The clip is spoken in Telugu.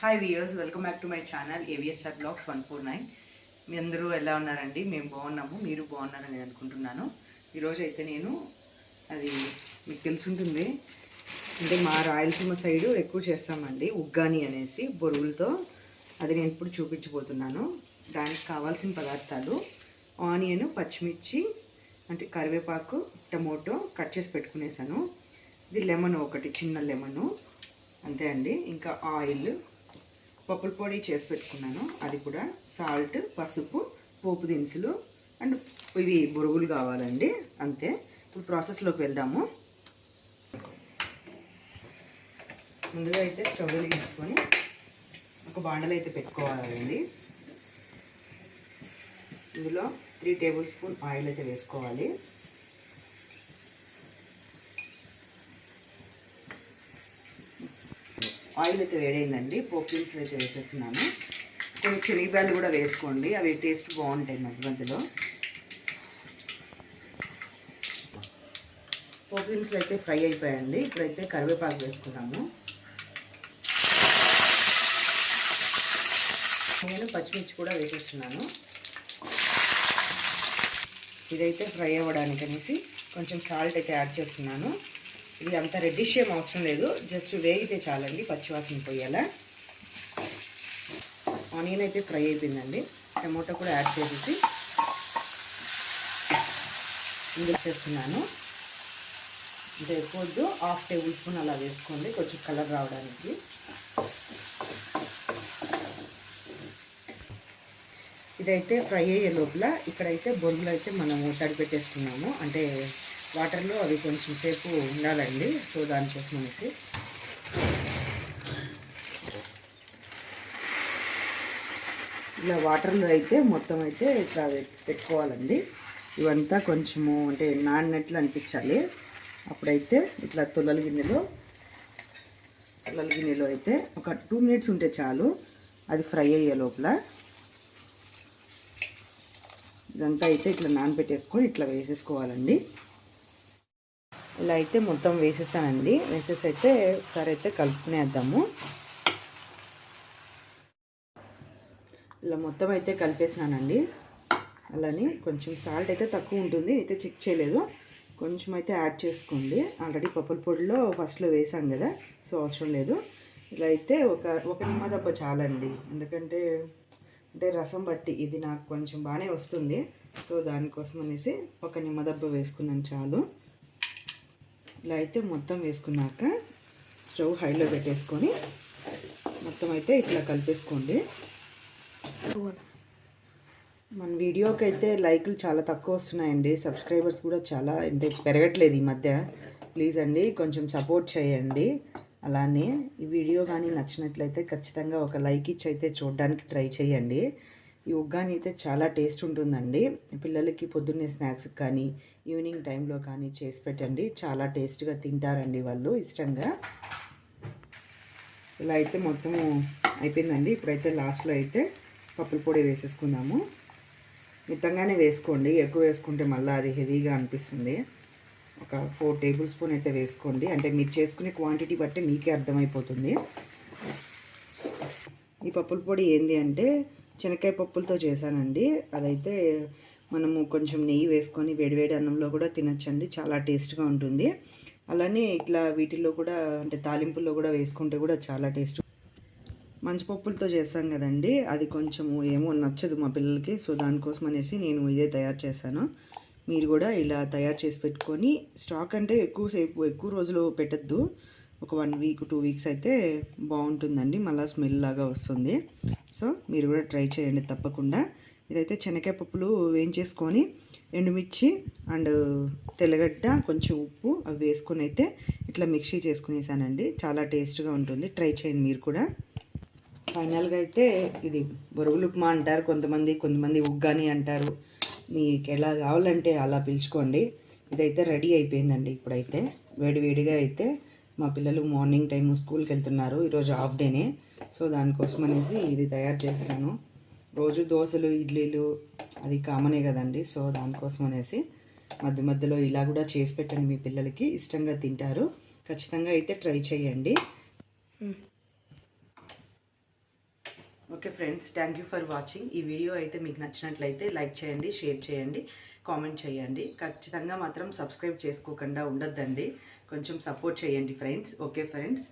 Hi viewers welcome back to my channel AVSR blogs one four nine మీ అందరూ ఎలా ఉన్నారండి? మేము బాగున్నాము మీరు బాగున్నారని నేను అనుకుంటున్నాను. ఈరోజు అయితే నేను అది మీకు తెలుసుంటుంది అంటే మా రాయలసీమ సైడు ఎక్కువ చేస్తామండి ఉగ్గాని అనేసి బొరుగులతో. అది నేను ఇప్పుడు చూపించబోతున్నాను. దానికి కావాల్సిన పదార్థాలు ఆనియన్ పచ్చిమిర్చి అంటే కరివేపాకు టమోటో కట్ చేసి పెట్టుకునేసాను. ఇది లెమన్ ఒకటి చిన్న లెమను. అంతే అండి. ఇంకా ఆయిల్ పప్పుల పొడి చేసి పెట్టుకున్నాను. అది కూడా సాల్ట్ పసుపు పోపు దినుసులు అండ్ ఇవి బొరుగులు కావాలండి. అంతే. ఇప్పుడు ప్రాసెస్లోకి వెళ్దాము. ముందుగా అయితే స్టవ్ వెలిగించుకొని ఒక బాండలు అయితే పెట్టుకోవాలండి. ఇందులో త్రీ టేబుల్ స్పూన్ ఆయిల్ అయితే వేసుకోవాలి. ఆయిల్ అయితే వేడైందండి పోపు అయితే వేసేస్తున్నాను కొన్ని శనగపాయలు కూడా వేసుకోండి అవి టేస్ట్ బాగుంటాయి మధ్య మధ్యలో. పోపు అయితే ఫ్రై అయిపోయాయండి ఇప్పుడైతే కరివేపాకు వేసుకున్నాము నేను పచ్చిమిర్చి కూడా వేసేస్తున్నాను. ఇదైతే ఫ్రై అవ్వడానికి అనేసి కొంచెం సాల్ట్ అయితే యాడ్ చేస్తున్నాను. ఇది అంత రెడ్డిష్ ఏం అవసరం లేదు. జస్ట్ వేగితే చాలండి పచ్చివాసన పోయేలా. ఆనియన్ అయితే ఫ్రై అయిపోయిందండి. టమోటా కూడా యాడ్ చేసేసి ఇందులో చేస్తున్నాను. అంటే ఎక్కువద్దు హాఫ్ టేబుల్ స్పూన్ అలా వేసుకోండి కొంచెం కలర్ రావడానికి. ఇదైతే ఫ్రై అయ్యే లోపల ఇక్కడైతే బొందులు అయితే మనము తడిపెట్టేసుకున్నాము. అంటే వాటర్లో అవి కొంచెం సేపు ఉండాలండి. సో దానికోసం మనకి ఇలా వాటర్లో అయితే మొత్తం అయితే ఇట్లా పెట్టుకోవాలండి. ఇవంతా కొంచెము అంటే నాన్నట్లు అనిపించాలి. అప్పుడైతే ఇట్లా తొలల గిన్నెలో తొలల గిన్నెలో అయితే ఒక టూ మినిట్స్ ఉంటే చాలు. అది ఫ్రై అయ్యే లోపల. ఇదంతా అయితే ఇట్లా నానబెట్టేసుకొని ఇట్లా వేసేసుకోవాలండి. ఇలా అయితే మొత్తం వేసేస్తానండి. వేసేసి అయితే ఒకసారి అయితే కలుపుకునేద్దాము. ఇలా మొత్తం అయితే కలిపేసానండి అలానే కొంచెం సాల్ట్ అయితే తక్కువ ఉంటుంది. అయితే చెక్ చేయలేదు. కొంచెం అయితే యాడ్ చేసుకోండి. ఆల్రెడీ పప్పుల పొడిలో ఫస్ట్లో వేసాం కదా సో అవసరం లేదు. ఇలా అయితే ఒక ఒక నిమ్మ చాలండి. ఎందుకంటే అంటే రసం బట్టి ఇది నాకు కొంచెం బాగానే వస్తుంది. సో దానికోసం అనేసి ఒక నిమ్మ వేసుకున్నాను చాలు. ఇలా అయితే మొత్తం వేసుకున్నాక స్టవ్ హైలో పెట్టేసుకొని మొత్తం అయితే ఇట్లా కలిపేసుకోండి. మన వీడియోకి అయితే లైక్లు చాలా తక్కువ వస్తున్నాయండి. సబ్స్క్రైబర్స్ కూడా చాలా అంటే పెరగట్లేదు ఈ మధ్య. ప్లీజ్ అండి కొంచెం సపోర్ట్ చేయండి. అలానే ఈ వీడియో కానీ నచ్చినట్లయితే ఖచ్చితంగా ఒక లైక్ ఇచ్చి అయితే చూడడానికి ట్రై చేయండి. ఈ ఉగ్గాని అయితే చాలా టేస్ట్ ఉంటుందండి. పిల్లలకి పొద్దున్నే స్నాక్స్ కానీ ఈవినింగ్ టైంలో కానీ చేసి పెట్టండి. చాలా టేస్ట్గా తింటారండి వాళ్ళు ఇష్టంగా. ఇలా అయితే మొత్తము అయిపోయిందండి. ఇప్పుడైతే లాస్ట్లో అయితే పప్పుల పొడి వేసేసుకుందాము. మితంగానే వేసుకోండి. ఎక్కువ వేసుకుంటే మళ్ళీ అది హెవీగా అనిపిస్తుంది. ఒక ఫోర్ టేబుల్ స్పూన్ అయితే వేసుకోండి. అంటే మీరు చేసుకునే క్వాంటిటీ బట్టి మీకే అర్థమైపోతుంది. ఈ పప్పుల పొడి ఏంటి అంటే శనక్కాయ పప్పులతో చేశానండి. అదైతే మనము కొంచెం నెయ్యి వేసుకొని వేడివేడి అన్నంలో కూడా తినచ్చండి. చాలా టేస్ట్గా ఉంటుంది. అలానే ఇట్లా వీటిల్లో కూడా అంటే తాలింపుల్లో కూడా వేసుకుంటే కూడా చాలా టేస్ట్ మంచిపప్పులతో చేస్తాం కదండి. అది కొంచెము ఏమో నచ్చదు మా పిల్లలకి. సో దానికోసం అనేసి నేను ఇదే తయారు చేశాను. మీరు కూడా ఇలా తయారు చేసి పెట్టుకొని స్టాక్ అంటే ఎక్కువసేపు ఎక్కువ రోజులు పెట్టద్దు. ఒక వన్ వీక్ టూ వీక్స్ అయితే బాగుంటుందండి. మళ్ళీ స్మెల్ లాగా వస్తుంది. సో మీరు కూడా ట్రై చేయండి తప్పకుండా. ఇదైతే శనగకాయ పప్పులు వేయించేసుకొని ఎండుమిర్చి అండ్ తెల్లగడ్డ కొంచెం ఉప్పు అవి వేసుకొని అయితే ఇట్లా మిక్సీ చేసుకునేసానండి. చాలా టేస్ట్గా ఉంటుంది. ట్రై చేయండి మీరు కూడా. ఫైనల్గా అయితే ఇది బొరుగులు ఉప్మా అంటారు. కొంతమంది కొంతమంది ఉగ్గాని అంటారు. మీకు ఎలా కావాలంటే అలా పిలుచుకోండి. ఇదైతే రెడీ అయిపోయిందండి ఇప్పుడైతే. వేడివేడిగా అయితే మా పిల్లలు మార్నింగ్ టైం స్కూల్కి వెళ్తున్నారు ఈరోజు హాఫ్ డేనే. సో దానికోసం అనేసి ఇది తయారు చేస్తాను. రోజు దోశలు ఇడ్లీలు అది కామనే కదండి. సో దానికోసం అనేసి మధ్య మధ్యలో ఇలా కూడా చేసి పెట్టండి మీ పిల్లలకి. ఇష్టంగా తింటారు. ఖచ్చితంగా అయితే ట్రై చేయండి. Okay friends thank you for watching. ఈ వీడియో అయితే మీకు నచ్చినట్లయితే లైక్ చేయండి షేర్ చేయండి కామెంట్ చేయండి. ఖచ్చితంగా మాత్రం సబ్స్క్రైబ్ చేసుకోకుండా ఉండొద్దండి. కొంచెం సపోర్ట్ చేయండి ఫ్రెండ్స్ ఓకే ఫ్రెండ్స్